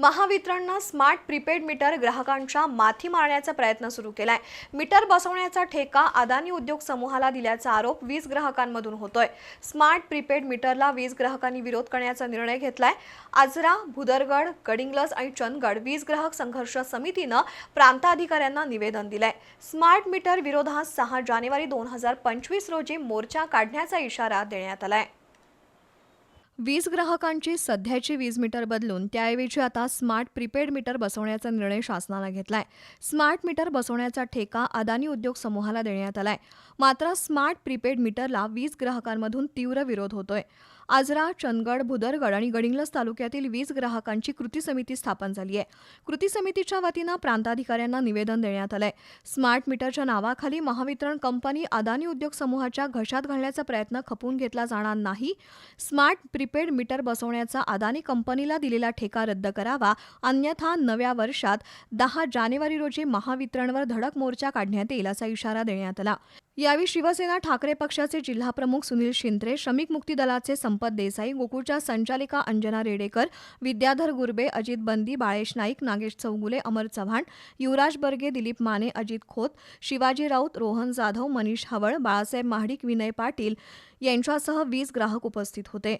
महावितरणनं smart prepaid metre ग्राहकांच्या माथी मारण्याचा प्रयत्न सुरू केलाय. मीटर बसवण्याचा ठेका अदानी उद्योग समूहाला दिल्याचा आरोप वीज ग्राहकांमधून होतोय. स्मार्ट प्रीपेड मीटरला वीज ग्राहकांनी विरोध करण्याचा निर्णय घेतलाय. आजरा भुदरगड गडिंग्लज आणि चंदगड वीज ग्राहक संघर्ष समितीनं प्रांताधिकाऱ्यांना निवेदन दिलंय. स्मार्ट मीटर विरोधात सहा जानेवारी दोन हजार पंचवीस रोजी मोर्चा काढण्याचा इशारा देण्यात आलाय. वीज ग्राहकांची सध्याची वीज मीटर बदलून त्याऐवजी आता स्मार्ट प्रीपेड मीटर बसवण्याचा निर्णय शासनानं घेतलाय. स्मार्ट मीटर बसवण्याचा ठेका अदानी उद्योग समूहाला देण्यात आलाय. मात्र स्मार्ट प्रीपेड मीटरला वीज ग्राहकांमधून तीव्र विरोध होतोय. आजरा चंदगड भुदरगड आणि गडिंग्लज तालुक्यातील वीज ग्राहकांची कृती समिती स्थापन झाली आहे. कृती समितीच्या वतीनं प्रांताधिकाऱ्यांना निवेदन देण्यात आलंय. स्मार्ट मीटरच्या नावाखाली महावितरण कंपनी अदानी उद्योग समूहाच्या घशात घालण्याचा प्रयत्न खपून घेतला जाणार नाही. स्मार्ट प्रीपेड मीटर बसवण्याचा अदानी कंपनीला दिलेला ठेका रद्द करावा अन्यथा नव्या वर्षात दहा जानेवारी रोजी महावितरणवर धडक मोर्चा काढण्यात येईल असा इशारा देण्यात आला. यावेळी शिवसेना ठाकरे पक्षाचे जिल्हाप्रमुख सुनील शिंत्रे श्रमिक मुक्ती दलाचे संपत देसाई गोकुळच्या संचालिका अंजना रेडेकर विद्याधर गुरबे अजित बंदी बाळेश नाईक नागेश चौगुले अमर चव्हाण युवराज बर्गे दिलीप माने अजित खोत शिवाजी राऊत रोहन जाधव मनीष हवळ बाळासाहेब महाडिक विनय पाटील यांच्यासह वीस ग्राहक उपस्थित होते.